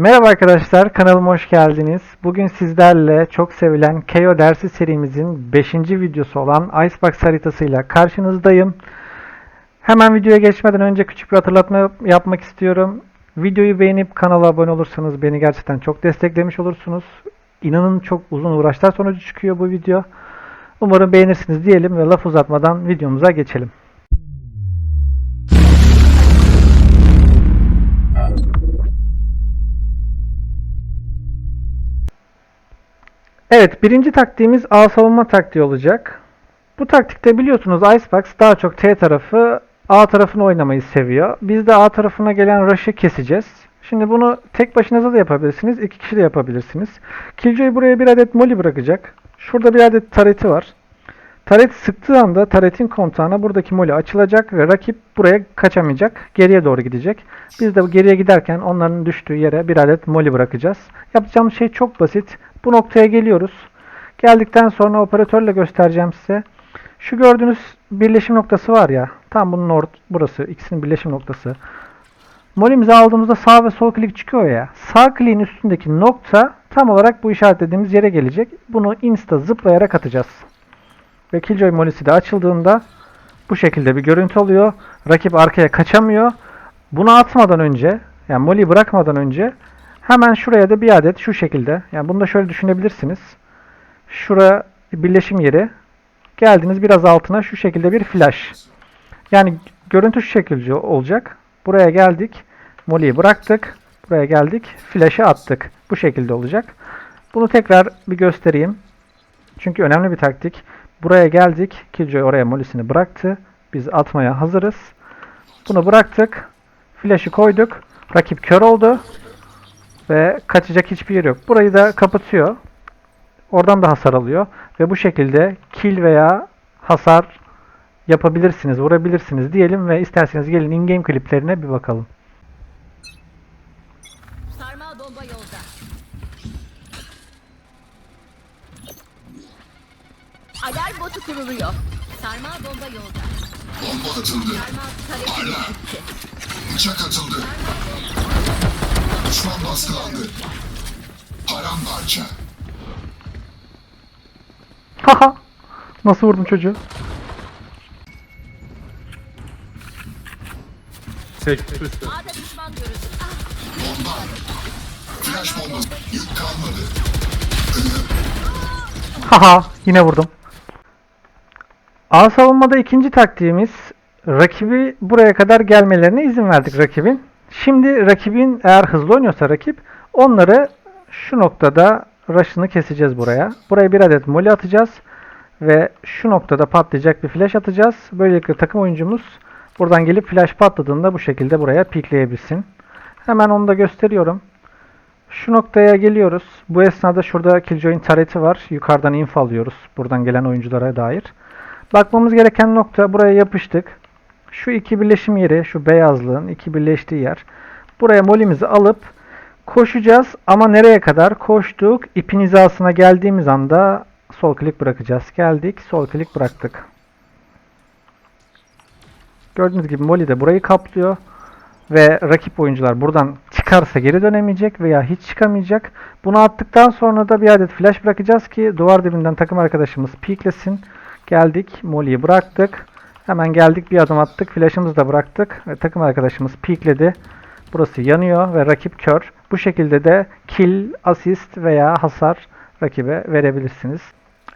Merhaba arkadaşlar, kanalıma hoş geldiniz. Bugün sizlerle çok sevilen KO dersi serimizin 5. videosu olan Icebox haritasıyla karşınızdayım. Hemen videoya geçmeden önce küçük bir hatırlatma yapmak istiyorum. Videoyu beğenip kanala abone olursanız beni gerçekten çok desteklemiş olursunuz. İnanın çok uzun uğraşlar sonucu çıkıyor bu video. Umarım beğenirsiniz diyelim ve laf uzatmadan videomuza geçelim. Evet, birinci taktiğimiz A savunma taktiği olacak. Bu taktikte biliyorsunuz Icebox daha çok T tarafı A tarafını oynamayı seviyor. Biz de A tarafına gelen rush'ı keseceğiz. Şimdi bunu tek başınıza da yapabilirsiniz, iki kişi de yapabilirsiniz. Killjoy buraya bir adet molly bırakacak. Şurada bir adet tareti var. Taret sıktığı anda taretin kontağına buradaki molly açılacak ve rakip buraya kaçamayacak. Geriye doğru gidecek. Biz de geriye giderken onların düştüğü yere bir adet molly bırakacağız. Yapacağımız şey çok basit. Bu noktaya geliyoruz. Geldikten sonra operatörle göstereceğim size. Şu gördüğünüz birleşim noktası var ya. Tam bunun or burası. ikisinin birleşim noktası. Molimizi aldığımızda sağ ve sol klik çıkıyor ya. Sağ kliğin üstündeki nokta tam olarak bu işaretlediğimiz yere gelecek. Bunu insta zıplayarak atacağız. Ve Killjoy molisi de açıldığında bu şekilde bir görüntü oluyor. Rakip arkaya kaçamıyor. Bunu atmadan önce yani moli bırakmadan önce hemen şuraya da bir adet şu şekilde yani bunu da şöyle düşünebilirsiniz. Şura birleşim yeri. Geldiniz biraz altına şu şekilde bir flash. Yani görüntü şu şekilde olacak. Buraya geldik. Molly'yi bıraktık. Buraya geldik. Flash'ı attık. Bu şekilde olacak. Bunu tekrar bir göstereyim. Çünkü önemli bir taktik. Buraya geldik. Killjoy oraya mollisini bıraktı. Biz atmaya hazırız. Bunu bıraktık. Flash'ı koyduk. Rakip kör oldu. Ve kaçacak hiçbir yer yok. Burayı da kapatıyor. Oradan da hasar alıyor. Ve bu şekilde kill veya hasar yapabilirsiniz, vurabilirsiniz diyelim ve isterseniz gelin in-game kliplerine bir bakalım. Sarmal bomba yolda. Alarm botu kuruluyor. Sarmal bomba yolda. Bomba atıldı. Sarmal tarafı gitti. Bıçak atıldı. Düşman baskılandı. Paramparça. Haha! Nasıl vurdum çocuğu? Tek üstü. A'da düşman görüldü. Ah, Bomba. Flash bombası. Yük kalmadı. Haha! Yine vurdum. A savunmada ikinci taktiğimiz rakibi buraya kadar gelmelerine izin verdik rakibin. Şimdi rakibin eğer hızlı oynuyorsa rakip onları şu noktada rush'ını keseceğiz buraya. Buraya bir adet molly atacağız ve şu noktada patlayacak bir flash atacağız. Böylelikle takım oyuncumuz buradan gelip flash patladığında bu şekilde buraya pikleyebilsin. Hemen onu da gösteriyorum. Şu noktaya geliyoruz. Bu esnada şurada Killjoy'un tareti var. Yukarıdan info alıyoruz. Buradan gelen oyunculara dair. Bakmamız gereken nokta buraya yapıştık. Şu iki birleşim yeri, şu beyazlığın iki birleştiği yer. Buraya molimizi alıp koşacağız ama nereye kadar? Koştuk. İpin hizasına geldiğimiz anda sol klik bırakacağız. Geldik, sol klik bıraktık. Gördüğünüz gibi Molly de burayı kaplıyor. Ve rakip oyuncular buradan çıkarsa geri dönemeyecek veya hiç çıkamayacak. Bunu attıktan sonra da bir adet flash bırakacağız ki duvar dibinden takım arkadaşımız peeklesin. Geldik, Molly'yi bıraktık. Hemen geldik bir adım attık. Flash'ımızı da bıraktık. Ve takım arkadaşımız peekledi. Burası yanıyor ve rakip kör. Bu şekilde de kill, asist veya hasar rakibe verebilirsiniz.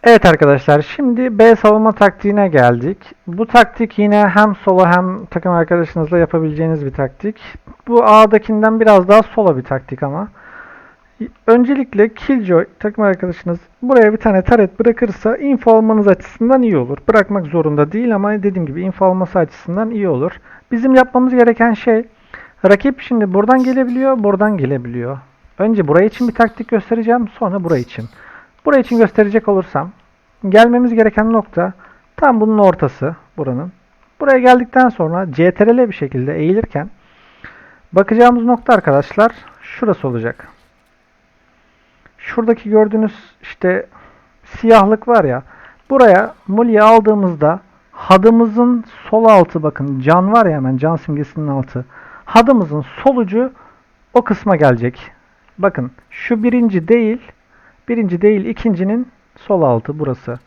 Evet arkadaşlar şimdi B savunma taktiğine geldik. Bu taktik yine hem sola hem takım arkadaşınızla yapabileceğiniz bir taktik. Bu A'dakinden biraz daha sola bir taktik ama. Öncelikle Killjoy takım arkadaşınız buraya bir tane taret bırakırsa info almanız açısından iyi olur. Bırakmak zorunda değil ama dediğim gibi info alması açısından iyi olur. Bizim yapmamız gereken şey rakip şimdi buradan gelebiliyor, buradan gelebiliyor. Önce buraya için bir taktik göstereceğim, sonra buraya için. Buraya için gösterecek olursam gelmemiz gereken nokta tam bunun ortası buranın. Buraya geldikten sonra CTRL bir şekilde eğilirken bakacağımız nokta arkadaşlar şurası olacak. Şuradaki gördüğünüz işte siyahlık var ya buraya Molly'yi aldığımızda hadımızın sol altı bakın can var ya hemen can simgesinin altı hadımızın sol ucu o kısma gelecek. Bakın şu birinci değil. Birinci değil ikincinin sol altı burası.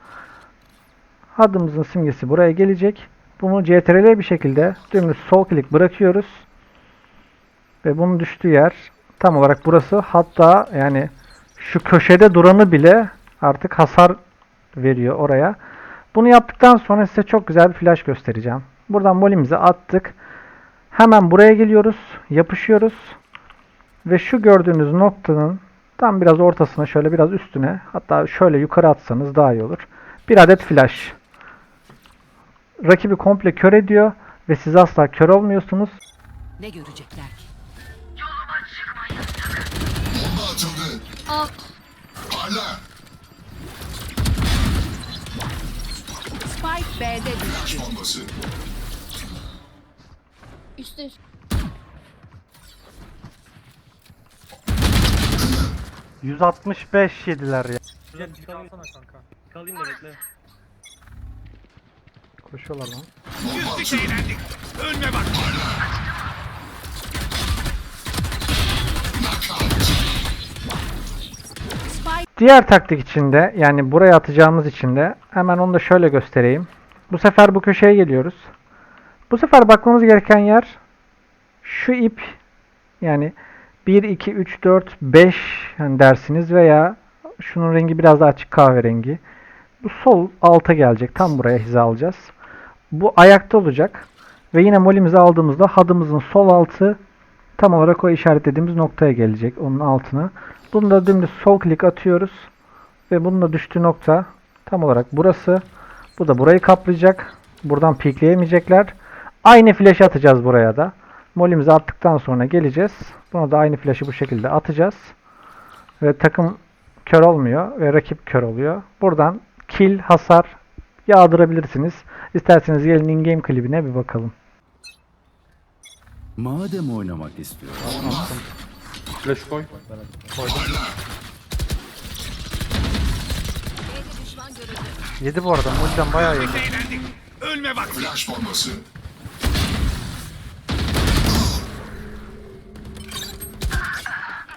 Hadımızın simgesi buraya gelecek. Bunu CTRL bir şekilde dümdüz sol klik bırakıyoruz. Ve bunun düştüğü yer tam olarak burası. Hatta yani şu köşede duranı bile artık hasar veriyor oraya. Bunu yaptıktan sonra size çok güzel bir flash göstereceğim. Buradan molimizi attık. Hemen buraya geliyoruz. Yapışıyoruz. Ve şu gördüğünüz noktanın tam biraz ortasına şöyle biraz üstüne hatta şöyle yukarı atsanız daha iyi olur. Bir adet flash. Rakibi komple kör ediyor ve siz asla kör olmuyorsunuz. Ne görecekler ki? Bomba atıldı. Ah, Parla. Spike B'de düştü. Bombası. üstü. 165 yediler ya. Gel bir kalsana kanka. Kalayım da bekle. Koşuyorlar lan. Bomba atıldı. Spike Diğer taktik içinde yani buraya atacağımız içinde hemen onu da şöyle göstereyim. Bu sefer bu köşeye geliyoruz. Bu sefer bakmamız gereken yer şu ip yani 1, 2, 3, 4, 5 yani dersiniz veya şunun rengi biraz daha açık kahverengi. Bu sol alta gelecek. Tam buraya hiza alacağız. Bu ayakta olacak. Ve yine molimizi aldığımızda hadımızın sol altı tam olarak o işaretlediğimiz noktaya gelecek. Onun altına. Bunu da dümdüz sol klik atıyoruz. Ve bunun da düştüğü nokta tam olarak burası. Bu da burayı kaplayacak. Buradan pikleyemeyecekler. Aynı flash atacağız buraya da. Molimizi attıktan sonra geleceğiz. Buna da aynı flash'ı bu şekilde atacağız. Ve takım kör olmuyor ve rakip kör oluyor. Buradan kill, hasar yağdırabilirsiniz. İsterseniz gelin in-game klibine bir bakalım. Madem oynamak istiyorsun. Flash koy. Görüldü. Yedi bu arada. Mulden bayağı yedi. Flash bombası.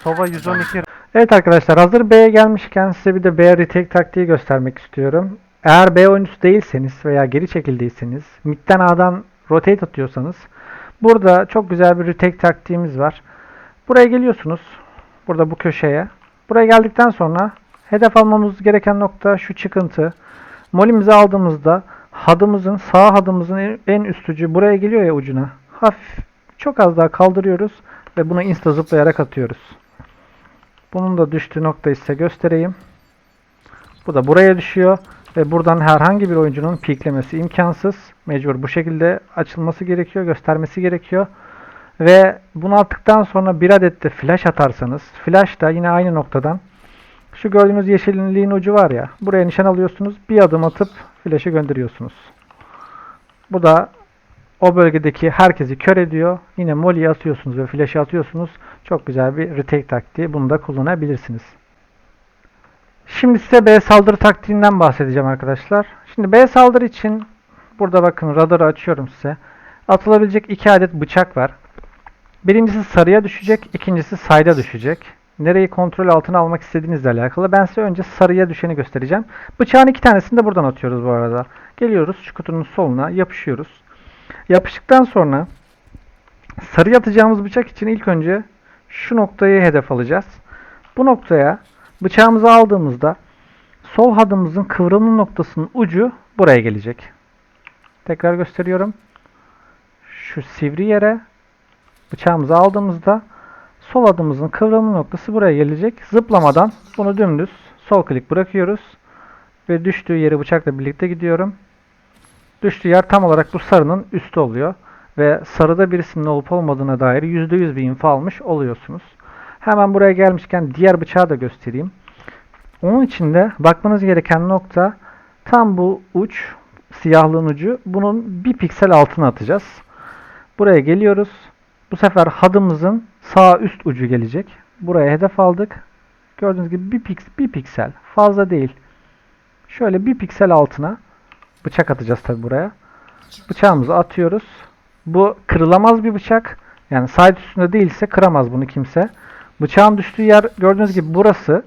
Sova 112. Evet arkadaşlar hazır B'ye gelmişken size bir de B retake taktiği göstermek istiyorum. Eğer B oyuncusu değilseniz veya geri çekildiyseniz midden A'dan rotate atıyorsanız burada çok güzel bir retake taktiğimiz var. Buraya geliyorsunuz. Burada bu köşeye. Buraya geldikten sonra hedef almamız gereken nokta şu çıkıntı. Molimizi aldığımızda hadımızın sağ hadımızın en- üstücü buraya geliyor ya ucuna. Hafif çok az daha kaldırıyoruz ve buna insta zıplayarak atıyoruz. Bunun da düştüğü noktayı size göstereyim. Bu da buraya düşüyor ve buradan herhangi bir oyuncunun piklemesi imkansız. Mecbur bu şekilde açılması gerekiyor, göstermesi gerekiyor. Ve bunu attıktan sonra bir adet de flash atarsanız, flash da yine aynı noktadan şu gördüğünüz yeşilliğin ucu var ya, buraya nişan alıyorsunuz, bir adım atıp flash'ı gönderiyorsunuz. Bu da o bölgedeki herkesi kör ediyor. Yine molly'yi atıyorsunuz ve flash'ı atıyorsunuz. Çok güzel bir retake taktiği. Bunu da kullanabilirsiniz. Şimdi size B saldırı taktiğinden bahsedeceğim arkadaşlar. Şimdi B saldırı için burada bakın radarı açıyorum size. Atılabilecek iki adet bıçak var. Birincisi sarıya düşecek, ikincisi sayda düşecek. Nereyi kontrol altına almak istediğinizle alakalı. Ben size önce sarıya düşeni göstereceğim. Bıçağın iki tanesini de buradan atıyoruz bu arada. Geliyoruz şu kutunun soluna yapışıyoruz. Yapıştıktan sonra sarı atacağımız bıçak için ilk önce şu noktayı hedef alacağız. Bu noktaya bıçağımızı aldığımızda sol hadımızın kıvrımlı noktasının ucu buraya gelecek. Tekrar gösteriyorum. Şu sivri yere bıçağımızı aldığımızda sol adımızın kıvrımlı noktası buraya gelecek. Zıplamadan bunu dümdüz sol klik bırakıyoruz. Ve düştüğü yeri bıçakla birlikte gidiyorum. Düştüğü yer tam olarak bu sarının üstü oluyor. Ve sarıda birisinin olup olmadığına dair %100 bir info almış oluyorsunuz. Hemen buraya gelmişken diğer bıçağı da göstereyim. Onun için de bakmanız gereken nokta tam bu uç, siyahlığın ucu. Bunun bir piksel altına atacağız. Buraya geliyoruz. Bu sefer hadımızın sağ üst ucu gelecek. Buraya hedef aldık. Gördüğünüz gibi bir, piks bir piksel. Fazla değil. Şöyle bir piksel altına bıçak atacağız tabi buraya. Bıçağımızı atıyoruz. Bu kırılamaz bir bıçak. Yani side üstünde değilse kıramaz bunu kimse. Bıçağın düştüğü yer gördüğünüz gibi burası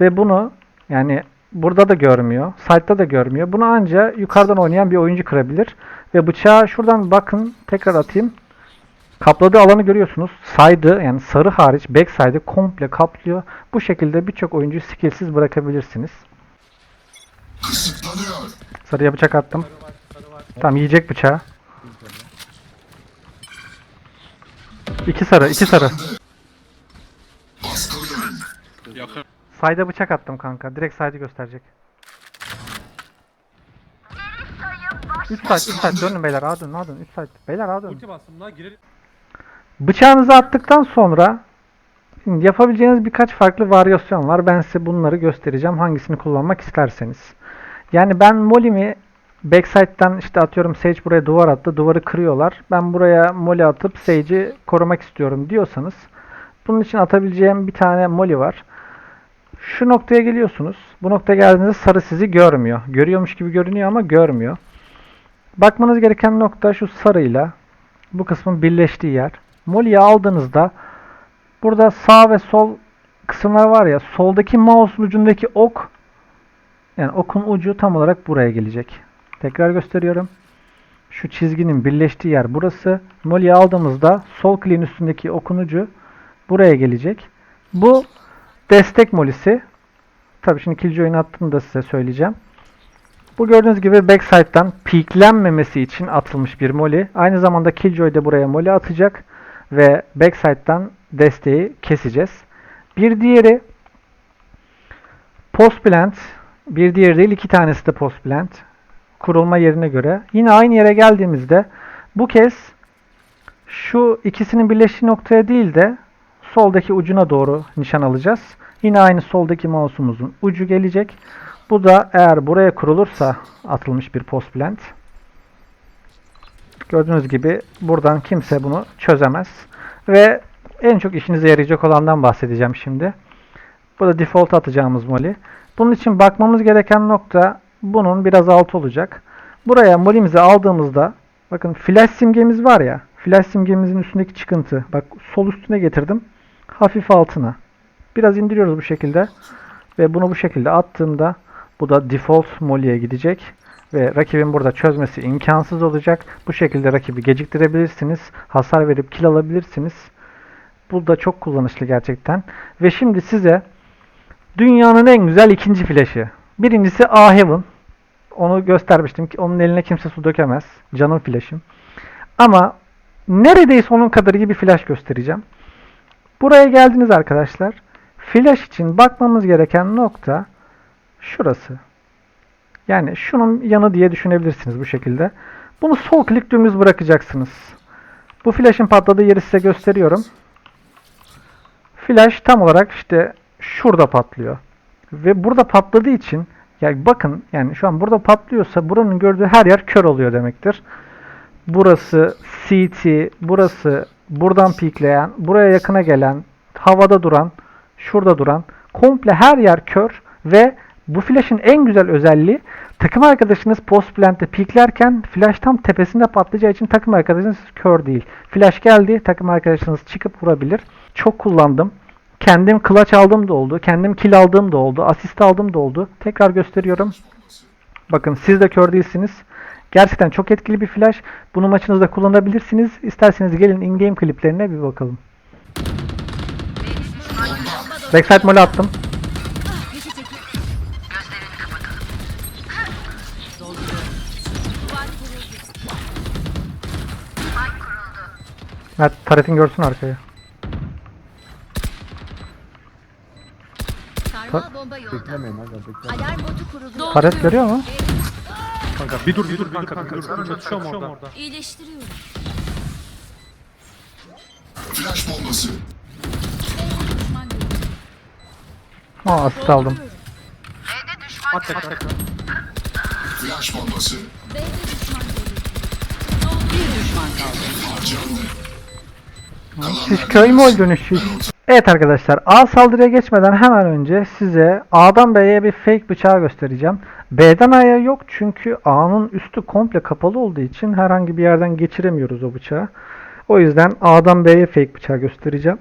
ve bunu yani burada da görmüyor, site'da da görmüyor. Bunu anca yukarıdan oynayan bir oyuncu kırabilir. Ve bıçağı şuradan bakın tekrar atayım. Kapladığı alanı görüyorsunuz. Saydı yani sarı hariç backside'ı komple kaplıyor. Bu şekilde birçok oyuncuyu skillsiz bırakabilirsiniz. Sarıya bıçak attım. Tamam yiyecek bıçağı. İki sarı, iki sarı. Baskılıyorum. Sayda bıçak attım kanka. Direkt saydı gösterecek. 3 saat, 3 saat dönün beyler. Ağa dönün, ağa dönün. 3 saat. Beyler ağa dönün. Ulti bastım daha girelim. Bıçağınızı attıktan sonra yapabileceğiniz birkaç farklı varyasyon var. Ben size bunları göstereceğim. Hangisini kullanmak isterseniz. Yani ben molimi backside'den işte atıyorum Sage buraya duvar attı. Duvarı kırıyorlar. Ben buraya moli atıp Sage'i korumak istiyorum diyorsanız bunun için atabileceğim bir tane moli var. Şu noktaya geliyorsunuz. Bu noktaya geldiğinizde sarı sizi görmüyor. Görüyormuş gibi görünüyor ama görmüyor. Bakmanız gereken nokta şu sarıyla bu kısmın birleştiği yer. Molly'yi aldığınızda burada sağ ve sol kısımlar var ya soldaki mouse'un ucundaki ok yani okun ucu tam olarak buraya gelecek. Tekrar gösteriyorum. Şu çizginin birleştiği yer burası. Molly'yi aldığımızda sol kliğin üstündeki okun ucu buraya gelecek. Bu destek molisi. Tabii şimdi Killjoy'un attığını da size söyleyeceğim. Bu gördüğünüz gibi backside'dan peaklenmemesi için atılmış bir molly. Aynı zamanda Killjoy de buraya molly atacak ve backside'dan desteği keseceğiz. Bir diğeri post plant. Bir diğeri değil iki tanesi de post plant. Kurulma yerine göre. Yine aynı yere geldiğimizde bu kez şu ikisinin birleştiği noktaya değil de soldaki ucuna doğru nişan alacağız. Yine aynı soldaki mouse'umuzun ucu gelecek. Bu da eğer buraya kurulursa atılmış bir post plant. Gördüğünüz gibi buradan kimse bunu çözemez. Ve en çok işinize yarayacak olandan bahsedeceğim şimdi. Bu da default atacağımız molly. Bunun için bakmamız gereken nokta bunun biraz altı olacak. Buraya molly'mizi aldığımızda bakın flash simgemiz var ya. Flash simgemizin üstündeki çıkıntı. Bak sol üstüne getirdim. Hafif altına. Biraz indiriyoruz bu şekilde. Ve bunu bu şekilde attığımda bu da default molly'e gidecek. Ve rakibin burada çözmesi imkansız olacak. Bu şekilde rakibi geciktirebilirsiniz. Hasar verip kill alabilirsiniz. Bu da çok kullanışlı gerçekten. Ve şimdi size dünyanın en güzel ikinci flash'ı. Birincisi A Heaven. Onu göstermiştim ki onun eline kimse su dökemez. Canım flash'ım. Ama neredeyse onun kadar iyi bir flash göstereceğim. Buraya geldiniz arkadaşlar. Flash için bakmamız gereken nokta şurası. Yani şunun yanı diye düşünebilirsiniz bu şekilde. Bunu sol klik dümdüz bırakacaksınız. Bu flash'ın patladığı yeri size gösteriyorum. Flash tam olarak işte şurada patlıyor. Ve burada patladığı için yani bakın yani şu an burada patlıyorsa buranın gördüğü her yer kör oluyor demektir. Burası CT, burası buradan pikleyen, buraya yakına gelen, havada duran, şurada duran komple her yer kör ve bu flash'ın en güzel özelliği takım arkadaşınız post plant'te piklerken flash tam tepesinde patlayacağı için takım arkadaşınız kör değil. Flash geldi takım arkadaşınız çıkıp vurabilir. Çok kullandım. Kendim clutch aldığım da oldu. Kendim kill aldığım da oldu. Asist aldığım da oldu. Tekrar gösteriyorum. Bakın siz de kör değilsiniz. Gerçekten çok etkili bir flash. Bunu maçınızda kullanabilirsiniz. İsterseniz gelin in-game kliplerine bir bakalım. Backside mole attım. Mert taretin görsün arkayı. Sarmal bomba yolda. Alarm botu kuruluyor. Taret görüyor mu? Kanka bir dur bir dur kanka bir dur. Çatışıyorum orada. İyileştiriyorum. Flash bombası. Aa asist aldım. At tekrar tekrar. Flash bombası. B'de düşman görüldü. Bir düşman kaldı. Siz köy mü oldunuz? Evet arkadaşlar A saldırıya geçmeden hemen önce size A'dan B'ye bir fake bıçağı göstereceğim. B'den A'ya yok çünkü A'nın üstü komple kapalı olduğu için herhangi bir yerden geçiremiyoruz o bıçağı. O yüzden A'dan B'ye fake bıçağı göstereceğim.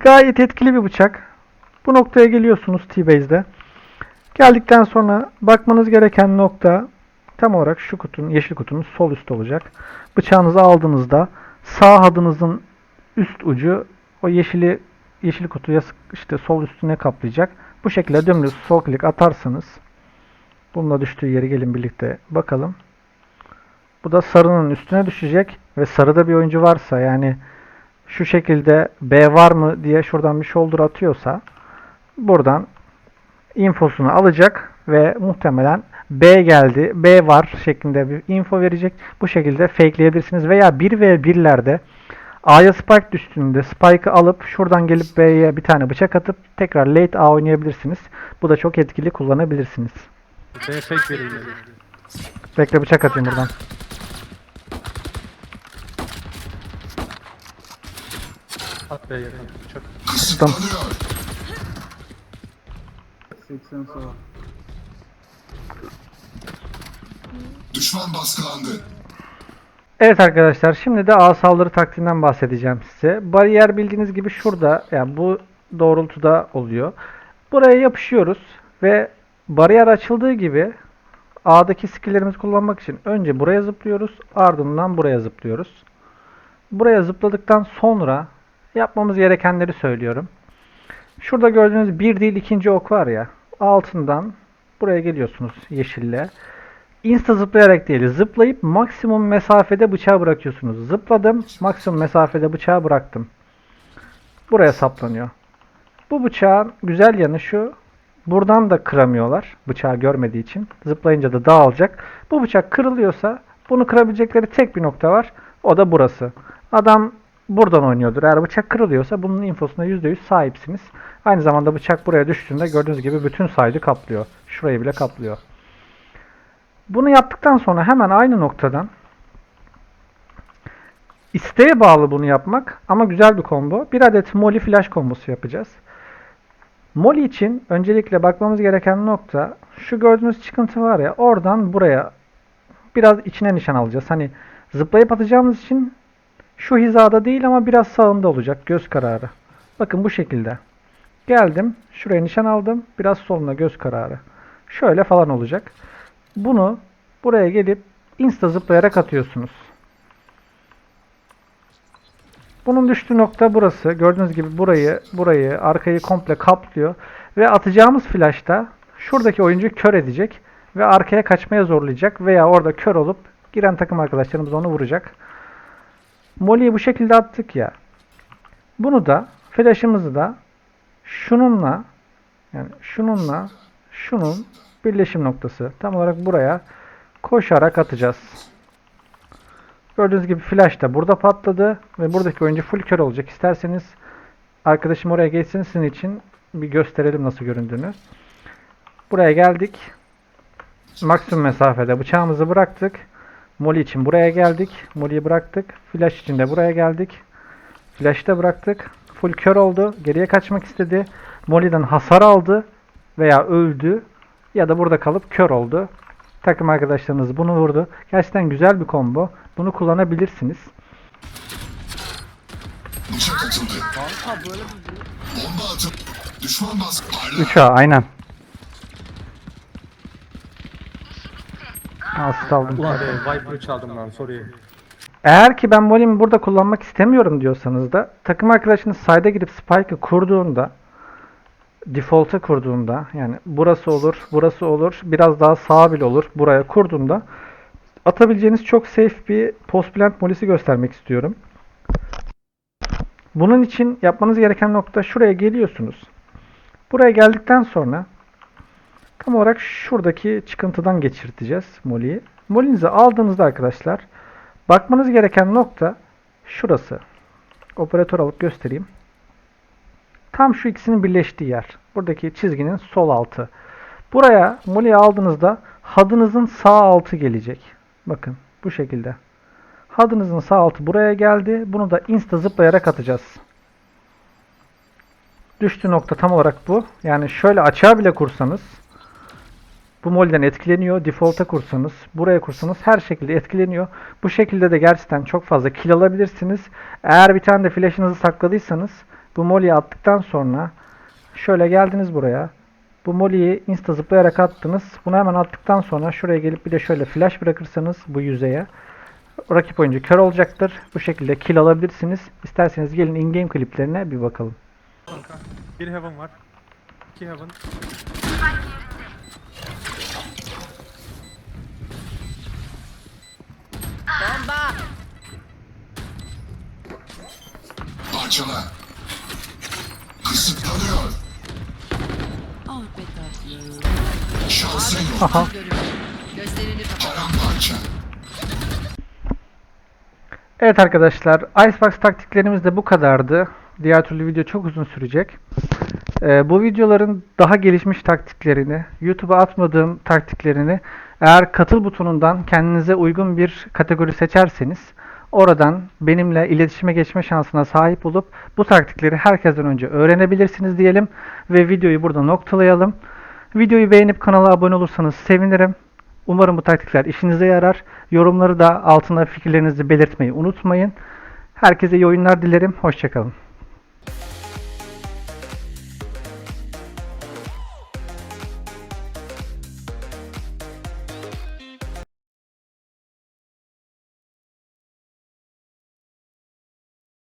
Gayet etkili bir bıçak. Bu noktaya geliyorsunuz T-Base'de. Geldikten sonra bakmanız gereken nokta tam olarak şu kutunun, yeşil kutunun sol üstü olacak. Bıçağınızı aldığınızda sağ hadınızın üst ucu o yeşili yeşil kutuya işte sol üstüne kaplayacak. Bu şekilde dümdüz sol klik atarsanız bununla düştüğü yeri gelin birlikte bakalım. Bu da sarının üstüne düşecek ve sarıda bir oyuncu varsa yani şu şekilde B var mı diye şuradan bir shoulder atıyorsa buradan infosunu alacak ve muhtemelen B geldi, B var şeklinde bir info verecek. Bu şekilde fakeleyebilirsiniz veya 1 ve 1'lerde A'ya spike düştüğünde spike'ı alıp şuradan gelip B'ye bir tane bıçak atıp tekrar late A oynayabilirsiniz. Bu da çok etkili kullanabilirsiniz. B fake vereyim dedim. Bekle bıçak atayım buradan. At B'ye. Çok. Kısıtlanıyor. Düşman baskılandı. Evet arkadaşlar şimdi de ağ saldırı taktiğinden bahsedeceğim size. Bariyer bildiğiniz gibi şurada yani bu doğrultuda oluyor. Buraya yapışıyoruz ve bariyer açıldığı gibi A'daki skilllerimizi kullanmak için önce buraya zıplıyoruz ardından buraya zıplıyoruz. Buraya zıpladıktan sonra yapmamız gerekenleri söylüyorum. Şurada gördüğünüz bir değil ikinci ok var ya altından buraya geliyorsunuz yeşille. Insta zıplayarak değil, zıplayıp maksimum mesafede bıçağı bırakıyorsunuz. Zıpladım, maksimum mesafede bıçağı bıraktım. Buraya saplanıyor. Bu bıçağın güzel yanı şu, buradan da kıramıyorlar bıçağı görmediği için. Zıplayınca da dağılacak. Bu bıçak kırılıyorsa bunu kırabilecekleri tek bir nokta var, o da burası. Adam buradan oynuyordur. Eğer bıçak kırılıyorsa bunun infosuna %100 sahipsiniz. Aynı zamanda bıçak buraya düştüğünde gördüğünüz gibi bütün side'ı kaplıyor. Şurayı bile kaplıyor. Bunu yaptıktan sonra hemen aynı noktadan isteğe bağlı bunu yapmak ama güzel bir combo. Bir adet molly flash kombosu yapacağız. Molly için öncelikle bakmamız gereken nokta şu gördüğünüz çıkıntı var ya oradan buraya biraz içine nişan alacağız. Hani zıplayıp atacağımız için şu hizada değil ama biraz sağında olacak göz kararı. Bakın bu şekilde. Geldim şuraya nişan aldım biraz soluna göz kararı. Şöyle falan olacak. Bunu buraya gelip insta zıplayarak atıyorsunuz. Bunun düştüğü nokta burası. Gördüğünüz gibi burayı, burayı, arkayı komple kaplıyor. Ve atacağımız flashta şuradaki oyuncu kör edecek. Ve arkaya kaçmaya zorlayacak. Veya orada kör olup giren takım arkadaşlarımız onu vuracak. Molly'yi bu şekilde attık ya. Bunu da flash'ımızı da şununla yani şununla şunun birleşim noktası. Tam olarak buraya koşarak atacağız. Gördüğünüz gibi flash da burada patladı ve buradaki oyuncu full kör olacak. İsterseniz arkadaşım oraya geçsin sizin için bir gösterelim nasıl göründüğünü. Buraya geldik. Maksimum mesafede bıçağımızı bıraktık. Molly için buraya geldik. Molly'yi bıraktık. Flash için de buraya geldik. Flash'ı da bıraktık. Full kör oldu. Geriye kaçmak istedi. Molly'den hasar aldı veya öldü ya da burada kalıp kör oldu. Takım arkadaşlarınız bunu vurdu. Gerçekten güzel bir combo. Bunu kullanabilirsiniz. Bıçak atıldı. Bomba atıp düşman baskı. Parla. 3A aynen. Asist aldım. Ulan be Viper'ı çaldım lan sorry. Eğer ki ben Molly'mi burada kullanmak istemiyorum diyorsanız da takım arkadaşınız side'a girip spike'ı kurduğunda default'a kurduğunda yani burası olur, burası olur, biraz daha sağ bile olur buraya kurduğunda atabileceğiniz çok safe bir post plant molisi göstermek istiyorum. Bunun için yapmanız gereken nokta şuraya geliyorsunuz. Buraya geldikten sonra tam olarak şuradaki çıkıntıdan geçirteceğiz Molly'yi. Molly'nizi aldığınızda arkadaşlar bakmanız gereken nokta şurası. Operatör alıp göstereyim. Tam şu ikisinin birleştiği yer. Buradaki çizginin sol altı. Buraya Molly'yi aldığınızda hadınızın sağ altı gelecek. Bakın bu şekilde. Hadınızın sağ altı buraya geldi. Bunu da insta zıplayarak atacağız. Düştüğü nokta tam olarak bu. Yani şöyle açığa bile kursanız bu molden etkileniyor. Default'a kursanız, buraya kursanız her şekilde etkileniyor. Bu şekilde de gerçekten çok fazla kill alabilirsiniz. Eğer bir tane de flash'ınızı sakladıysanız Bu molly'yi attıktan sonra şöyle geldiniz buraya. Bu molly'yi insta zıplayarak attınız. Bunu hemen attıktan sonra şuraya gelip bir de şöyle flash bırakırsanız bu yüzeye rakip oyuncu kör olacaktır. Bu şekilde kill alabilirsiniz. İsterseniz gelin in-game kliplerine bir bakalım. Bir heaven var. İki heaven. Bomba. Parçala. Kısıtlanıyor. Ah be. Şansın yok. Gözlerini kapat. Paramparça. Evet arkadaşlar, Icebox taktiklerimiz de bu kadardı. Diğer türlü video çok uzun sürecek. Ee, bu videoların daha gelişmiş taktiklerini, YouTube'a atmadığım taktiklerini eğer katıl butonundan kendinize uygun bir kategori seçerseniz oradan benimle iletişime geçme şansına sahip olup bu taktikleri herkesten önce öğrenebilirsiniz diyelim ve videoyu burada noktalayalım. Videoyu beğenip kanala abone olursanız sevinirim. Umarım bu taktikler işinize yarar. Yorumları da altına fikirlerinizi belirtmeyi unutmayın. Herkese iyi oyunlar dilerim. Hoşçakalın.